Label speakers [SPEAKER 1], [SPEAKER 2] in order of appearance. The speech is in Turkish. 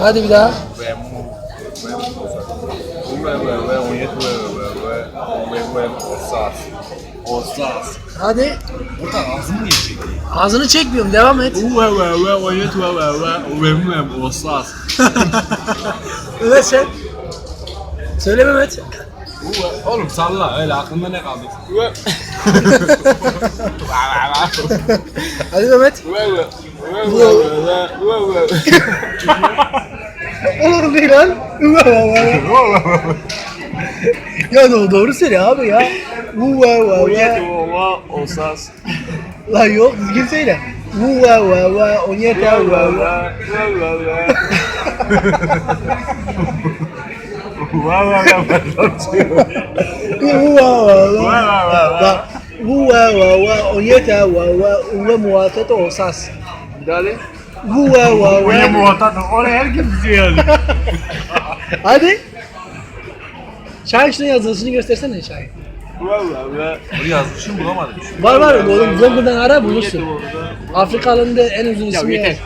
[SPEAKER 1] Hadi bir daha.
[SPEAKER 2] Ve mu. Ve mu. Ve ve ve onyet ve ve ve ve ve osas.
[SPEAKER 1] Hadi.
[SPEAKER 2] Buradan ağzımı niye çekiyor?
[SPEAKER 1] Ağzını çekmiyorum. Devam et.
[SPEAKER 2] Ve ve ve onyet ve ve ve ve ve osas.
[SPEAKER 1] Evet sen. Söyle Mehmet.
[SPEAKER 2] Oğlum salla öyle aklında ne kaldı?
[SPEAKER 1] Hadi Mehmet. Olur değil lan. ya doğru, doğru söyle abi ya. Uva va va.
[SPEAKER 2] Osas.
[SPEAKER 1] Lan yok düzgün söyle. Uva va va. Onyeta va va. Uva va va. Bak. Uva va va. Onyeta va va. Uva muhatata osas.
[SPEAKER 2] Dale.
[SPEAKER 1] Uva va
[SPEAKER 2] Oye
[SPEAKER 1] va.
[SPEAKER 2] muhatap. Oraya herkes biliyor.
[SPEAKER 1] Hadi. Şahin şunun yazılışını göstersene Şahin.
[SPEAKER 2] Onu yazmışım bulamadım.
[SPEAKER 1] Var var oğlum Google'dan ara bulursun. Afrikalı'nın da en uzun ismi.
[SPEAKER 2] yeter.
[SPEAKER 1] yaz.